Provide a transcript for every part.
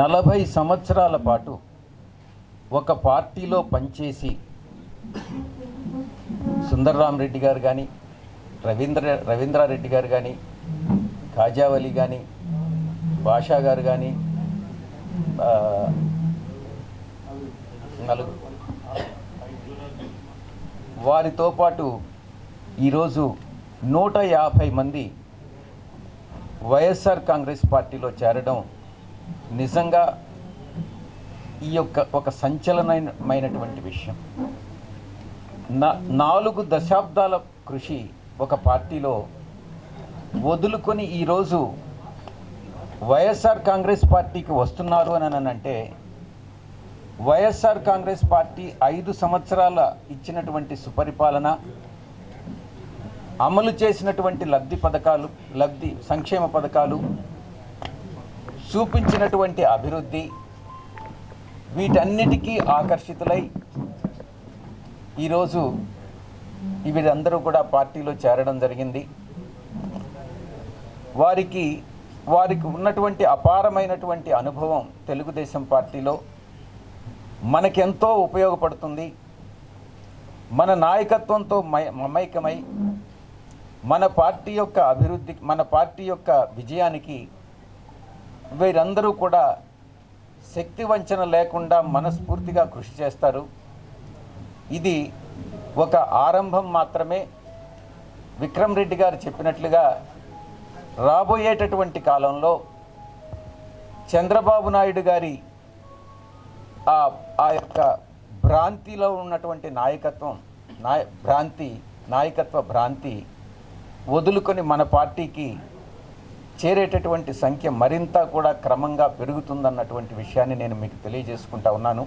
నలభై సంవత్సరాల పాటు ఒక పార్టీలో పనిచేసి సుందర్రామరెడ్డి గారు కానీ రవీంద్ర రవీంద్రారెడ్డి గారు కానీ కాజావలి కానీ భాషా గారు కానీ నలుగురు. వారితో పాటు ఈరోజు నూట యాభై మంది వైఎస్ఆర్ కాంగ్రెస్ పార్టీలో చేరడం నిజంగా ఈ యొక్క ఒక సంచలనమైనటువంటి విషయం. నా నాలుగు దశాబ్దాల కృషి ఒక పార్టీలో వదులుకొని ఈరోజు వైఎస్ఆర్ కాంగ్రెస్ పార్టీకి వస్తున్నారు అని అంటే వైఎస్ఆర్ కాంగ్రెస్ పార్టీ ఐదు సంవత్సరాల ఇచ్చినటువంటి సుపరిపాలన అమలు చేసినటువంటి లబ్ధి పథకాలు లబ్ధి సంక్షేమ పథకాలు చూపించినటువంటి అభివృద్ధి వీటన్నిటికీ ఆకర్షితులై ఈరోజు వీరందరూ కూడా పార్టీలో చేరడం జరిగింది. వారికి వారికి ఉన్నటువంటి అపారమైనటువంటి అనుభవం తెలుగుదేశం పార్టీలో మనకెంతో ఉపయోగపడుతుంది. మన నాయకత్వంతో మై మమైకమై మన పార్టీ యొక్క అభివృద్ధి మన పార్టీ యొక్క విజయానికి వీరందరూ కూడా శక్తి వంచన లేకుండా మనస్ఫూర్తిగా కృషి చేస్తారు. ఇది ఒక ఆరంభం మాత్రమే. విక్రమ్ రెడ్డి గారు చెప్పినట్లుగా రాబోయేటటువంటి కాలంలో చంద్రబాబు నాయుడు గారి ఆ ఆ యొక్క భ్రాంతిలో ఉన్నటువంటి నాయకత్వం నాయ భ్రాంతి నాయకత్వ భ్రాంతి వదులుకొని మన పార్టీకి చేరేటటువంటి సంఖ్య మరింత కూడా క్రమంగా పెరుగుతుందన్నటువంటి విషయాన్ని నేను మీకు తెలియజేసుకుంటా ఉన్నాను.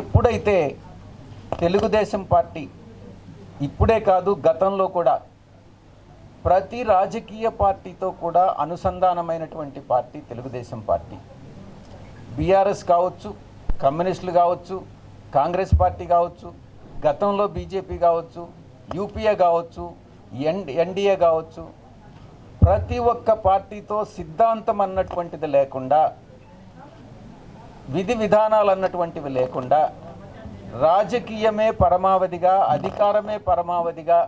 ఎప్పుడైతే తెలుగుదేశం పార్టీ ఇప్పుడే కాదు గతంలో కూడా ప్రతి రాజకీయ పార్టీతో కూడా అనుసంధానమైనటువంటి పార్టీ తెలుగుదేశం పార్టీ. బీఆర్ఎస్ కావచ్చు కమ్యూనిస్టులు కావచ్చు కాంగ్రెస్ పార్టీ కావచ్చు గతంలో బీజేపీ కావచ్చు యూపీఏ కావచ్చు ఎన్ ఎన్డీఏ కావచ్చు ప్రతి ఒక్క పార్టీతో సిద్ధాంతం అన్నటువంటిది లేకుండా విధి విధానాలు అన్నటువంటివి లేకుండా రాజకీయమే పరమావధిగా అధికారమే పరమావధిగా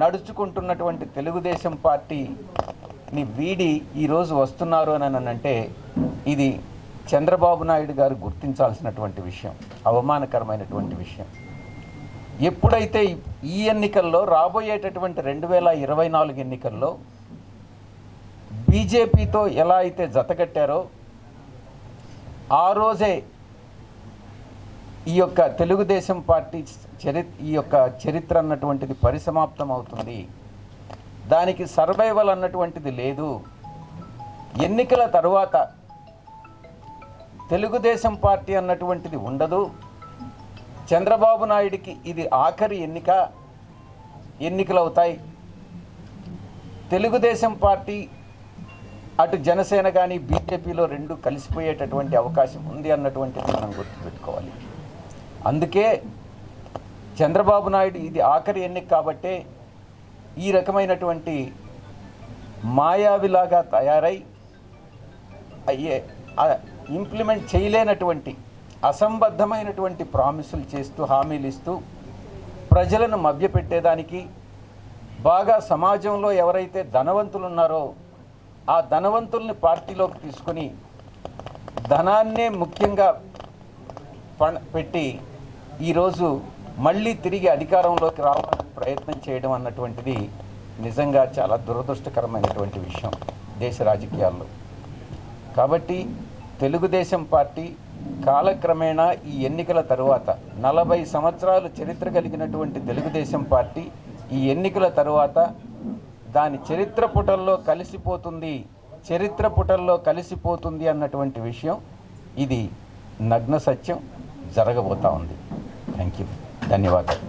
నడుచుకుంటున్నటువంటి తెలుగుదేశం పార్టీని వీడి ఈరోజు వస్తున్నారు అని అంటే ఇది చంద్రబాబు నాయుడు గారు గుర్తించాల్సినటువంటి విషయం అవమానకరమైనటువంటి విషయం. ఎప్పుడైతే ఈ ఎన్నికల్లో రాబోయేటటువంటి రెండు వేల ఇరవై నాలుగు ఎన్నికల్లో బీజేపీతో ఎలా అయితే జతకట్టారో ఆ రోజే ఈ యొక్క తెలుగుదేశం పార్టీ చరి ఈ యొక్క చరిత్ర అన్నటువంటిది పరిసమాప్తం అవుతుంది. దానికి సర్వైవల్ అన్నటువంటిది లేదు. ఎన్నికల తరువాత తెలుగుదేశం పార్టీ అన్నటువంటిది ఉండదు. చంద్రబాబు నాయుడికి ఇది ఆఖరి ఎన్నిక ఎన్నికలు అవుతాయి తెలుగుదేశం పార్టీ అటు జనసేన కానీ బీజేపీలో రెండు కలిసిపోయేటటువంటి అవకాశం ఉంది అన్నటువంటిది మనం గుర్తుపెట్టుకోవాలి. అందుకే చంద్రబాబు నాయుడు ఇది ఆఖరి ఎన్నిక కాబట్టే ఈ రకమైనటువంటి మాయావిలాగా తయారై అయ్యే ఇంప్లిమెంట్ చేయలేనటువంటి అసంబద్ధమైనటువంటి ప్రామిసులు చేస్తూ హామీలు ఇస్తూ ప్రజలను మభ్యపెట్టేదానికి బాగా సమాజంలో ఎవరైతే ధనవంతులు ఉన్నారో ఆ ధనవంతుల్ని పార్టీలోకి తీసుకొని ధనాన్నే ముఖ్యంగా పణ పెట్టి ఈరోజు మళ్ళీ తిరిగి అధికారంలోకి రావాలని ప్రయత్నం చేయడం అన్నటువంటిది నిజంగా చాలా దురదృష్టకరమైనటువంటి విషయం దేశ రాజకీయాల్లో. కాబట్టి తెలుగుదేశం పార్టీ కాలక్రమేణా ఈ ఎన్నికల తరువాత నలభై సంవత్సరాలు చరిత్ర కలిగినటువంటి తెలుగుదేశం పార్టీ ఈ ఎన్నికల తరువాత దాని చరిత్ర పుటల్లో కలిసిపోతుంది చరిత్ర పుటల్లో కలిసిపోతుంది అన్నటువంటి విషయం ఇది నగ్న సత్యం జరగబోతా ఉంది. థ్యాంక్ యూ ధన్యవాదాలు.